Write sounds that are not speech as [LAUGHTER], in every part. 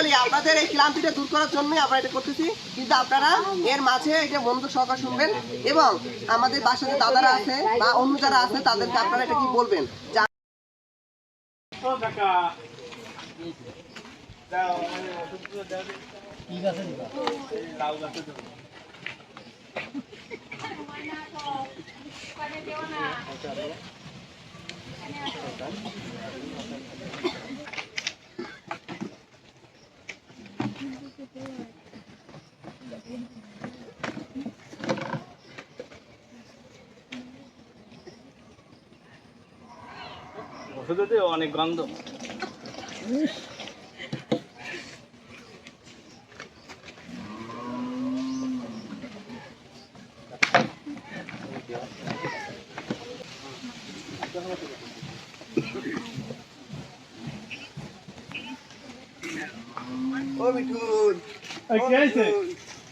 বলি আপনাদের এই ক্লান্তিটা দূর করার জন্যই আমরা এটা করতেছি। কিন্তু আপনারা এর মাঝে এটা মনোযোগ সহকার শুনবেন এবং আমাদের বাসাতে দাদারা আছে বা অন্য যারা আছে তাদেরকে আপনারা এটা কি বলবেন? [LAUGHS] [LAUGHS] ওষুধে অনেক গন্ধ। ও মিঠুন। কি হয়েছে?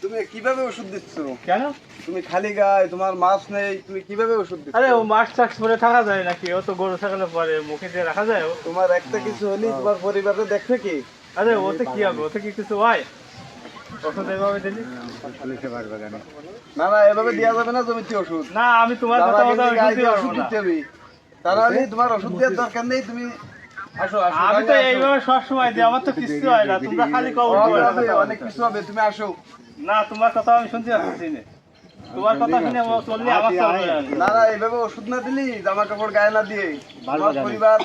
তুমি কীভাবে ওষুধ দিচ্ছ? কেন? তুমি খালি গায়ে তোমার মাছ নেই তুমি কীভাবে ওষুধ দিচ্ছ? আরে ও মাছ টাক্স পরে থাকা যায় নাকি? ও তো গরু ছাগলে পরে মুখে দিয়ে রাখা যায়। তোমার একটা কিছু হলে তোমার পরিবারে দেখবে কি? আরে ওতে কি হবে? ওতে কি কিছু হয়? ওষুধ এভাবে দিলি? না না এভাবে দেওয়া যাবে না জমিতে ওষুধ। না আমি তোমার তার কথা ওষুধ দিতে হবে। তোমার ওষুধ দেওয়ার দরকার নেই তুমি আমি তো এইভাবে সবসময় দিই আমার তো কিছু হয় না। তোমরা খালি কবর অনেক কিছু হবে তুমি আসো। না তোমার কথা আমি শুনতে পাচ্ছি না। তোমার কথা শুনে চললে আমার চলবে না। না না এইভাবে ওষুধ না দিলি জামা কাপড় গায়ে না দিয়ে। তোমার পরিবার।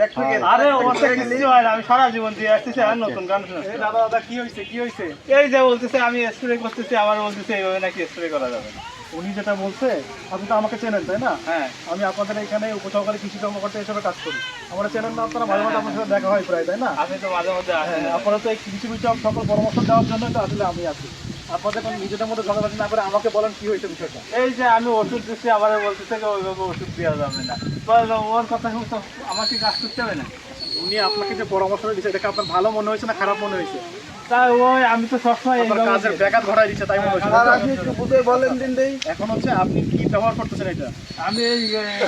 দেখবে কি আরে ওতে কিছু কিছু হয় না আমি সারা জীবন দিয়ে আসতেছি আর নতুন গান শুনছি দাদা দাদা কি হয়েছে কি হয়েছে এই যে বলতেছে আমি স্প্রে করতেছি আবার বলতেছে এইভাবে নাকি স্প্রে করা যাবে না। উনি যেটা বলছে আপনি তো আমাকে চেনেন তাই না? হ্যাঁ। আমি আপনাদের এখানে উপসহকারী কৃষি কর্মকর্তা হিসেবে কাজ করি। আমরা চেনেন না আপনারা মাঝে মাঝে আপনার সাথে দেখা হয় প্রায় তাই না? আপনি তো মাঝে আসেন হ্যাঁ, আপনারা তো এই কৃষি বিষয়ক সকল পরামর্শ দেওয়ার জন্য তো আসলে আমি আছি। আপনাদের কোনো নিজেদের মধ্যে ঝগড়াঝাটি না করে আমাকে বলেন কি হয়েছে বিষয়টা। এই যে আমি ওষুধ দিচ্ছি আবার বলতেছে যে ওইভাবে ওষুধ দেওয়া যাবে না। ওর কথা আমাকে কাজ করতে হবে না? উনি আপনাকে যে পরামর্শ দিচ্ছে এটাকে আপনার ভালো মনে হয়েছে না খারাপ মনে হয়েছে? তাই ওই আমি তো সবসময় আপনার কাজের ব্যাঘাত ঘটাই দিচ্ছে তাই মনে আর আপনি একটু বুঝে বলেন দিন দেই। এখন হচ্ছে আপনি কি ব্যবহার করতেছেন এটা? আমি এই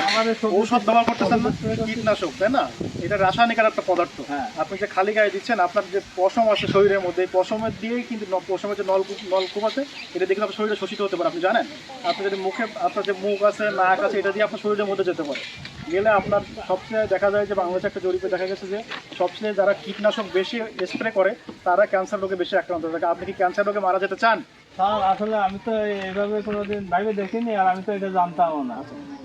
আমাদের ঔষধ ব্যবহার করতেছেন না? কীটনাশক তাই না? এটা রাসায়নিক আর একটা পদার্থ। হ্যাঁ। আপনি যে খালি গায়ে দিচ্ছেন আপনার যে পশম আছে শরীরের মধ্যে পশমের দিয়েই কিন্তু পশমের যে নলকূপ নলকূপ আছে এটা দেখলে আপনার শরীরে শোষিত হতে পারে আপনি জানেন? আপনি যদি মুখে আপনার যে মুখ আছে নাক আছে এটা দিয়ে আপনার শরীরের মধ্যে যেতে পারে। গেলে আপনার সবচেয়ে দেখা যায় যে বাংলাদেশে একটা জরিপে দেখা গেছে যে সবচেয়ে যারা কীটনাশক বেশি স্প্রে করে তারা ক্যান্সার রোগে বেশি আক্রান্ত থাকে। আপনি কি ক্যান্সার রোগে মারা যেতে চান? স্যার আসলে আমি তো এইভাবে কোনোদিন ভাইবে দেখিনি আর আমি তো এটা জানতামও না।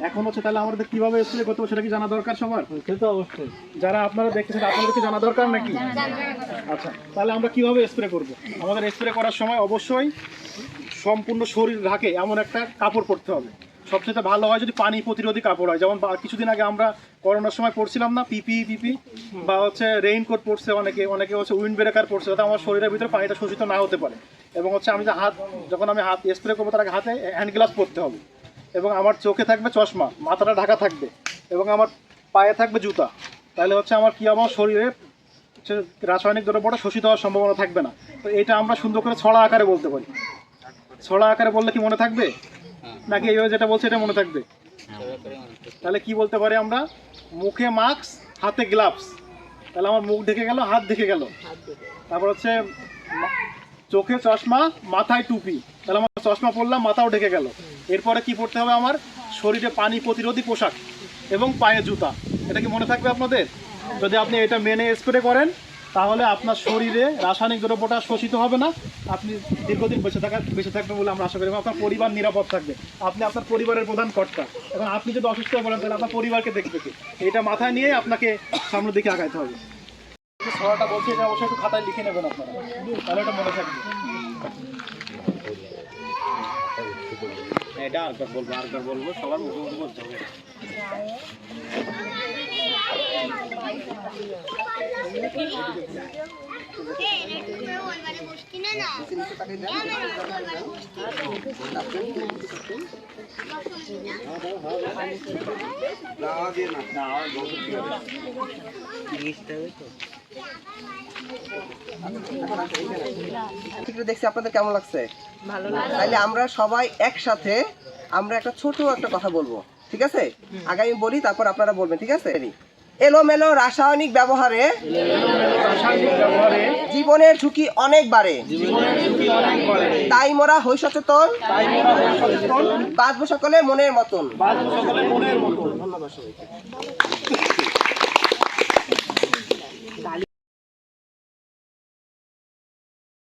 এখন হচ্ছে তাহলে আমাদের কীভাবে স্প্রে করতে হবে সেটা কি জানা দরকার সবার? সে তো অবশ্যই। যারা আপনারা দেখতেছেন আপনাদের কি জানা দরকার নাকি? আচ্ছা তাহলে আমরা কীভাবে স্প্রে করব? আমাদের স্প্রে করার সময় অবশ্যই সম্পূর্ণ শরীর ঢাকে এমন একটা কাপড় পরতে হবে। সবচেয়ে ভালো হয় যদি পানি প্রতিরোধী কাপড় হয়। যেমন কিছুদিন আগে আমরা করোনার সময় পড়ছিলাম না, পিপি পিপি, বা হচ্ছে রেইনকোট পরছে অনেকে অনেকে হচ্ছে উইন্ড ব্রেকার পরছে, যাতে আমার শরীরের ভিতরে পানিটা শোষিত না হতে পারে। এবং হচ্ছে আমি যে হাত, যখন আমি হাত স্প্রে করব তার আগে হাতে হ্যান্ড গ্লাভস পরতে হবে। এবং আমার চোখে থাকবে চশমা, মাথাটা ঢাকা থাকবে, এবং আমার পায়ে থাকবে জুতা। তাহলে হচ্ছে আমার কি আমার শরীরে রাসায়নিক দ্রব্যটা শোষিত হওয়ার সম্ভাবনা থাকবে না। তো এটা আমরা সুন্দর করে ছড়া আকারে বলতে পারি। ছড়া আকারে বললে কি মনে থাকবে? নাকি এইভাবে যেটা বলছে এটা মনে থাকবে? তাহলে কি বলতে পারি আমরা? মুখে মাস্ক, হাতে গ্লাভস তাহলে আমার মুখ ঢেকে গেল, হাত ঢেকে গেল। তারপর হচ্ছে চোখে চশমা, মাথায় টুপি। তাহলে আমার চশমা পরলাম, মাথাও ঢেকে গেল। এরপরে কি পড়তে হবে আমার? শরীরে পানি প্রতিরোধী পোশাক এবং পায়ে জুতা। এটা কি মনে থাকবে আপনাদের? যদি আপনি এটা মেনে স্প্রে করেন তাহলে আপনার শরীরে রাসায়নিক দ্রব্যটা শোষিত হবে না। আপনি দীর্ঘদিন বেঁচে থাকা বেঁচে থাকবেন বলে আমরা আশা করি আপনার পরিবার নিরাপদ থাকবে। আপনি আপনার পরিবারের প্রধান কর্তা। এবং আপনি যদি অসুস্থ হয়ে তাহলে আপনার পরিবারকে দেখবে কে এটা মাথায় নিয়ে আপনাকে সামনের দিকে আগাইতে হবে। ছড়াটা বলছি, এটা অবশ্যই একটু খাতায় লিখে নেবেন আপনারা। তাহলে এটা মনে থাকবে। এটা আরেকবার বলব আরেকবার বলব, সবার মুখে মুখে বলতে হবে। দেখছি আপনাদের কেমন লাগছে? ভালো তাহলে আমরা সবাই একসাথে আমরা একটা ছোট একটা কথা বলব ঠিক আছে? আগে আমি বলি তারপর আপনারা বলবেন ঠিক আছে? এলোমেলো রাসায়নিক ব্যবহারে জীবনের ঝুঁকি অনেক বাড়ে। তাই মোরা হই সচেতন বাঁচবো সকলে মনের মতন। ধন্যবাদ সবাইকে।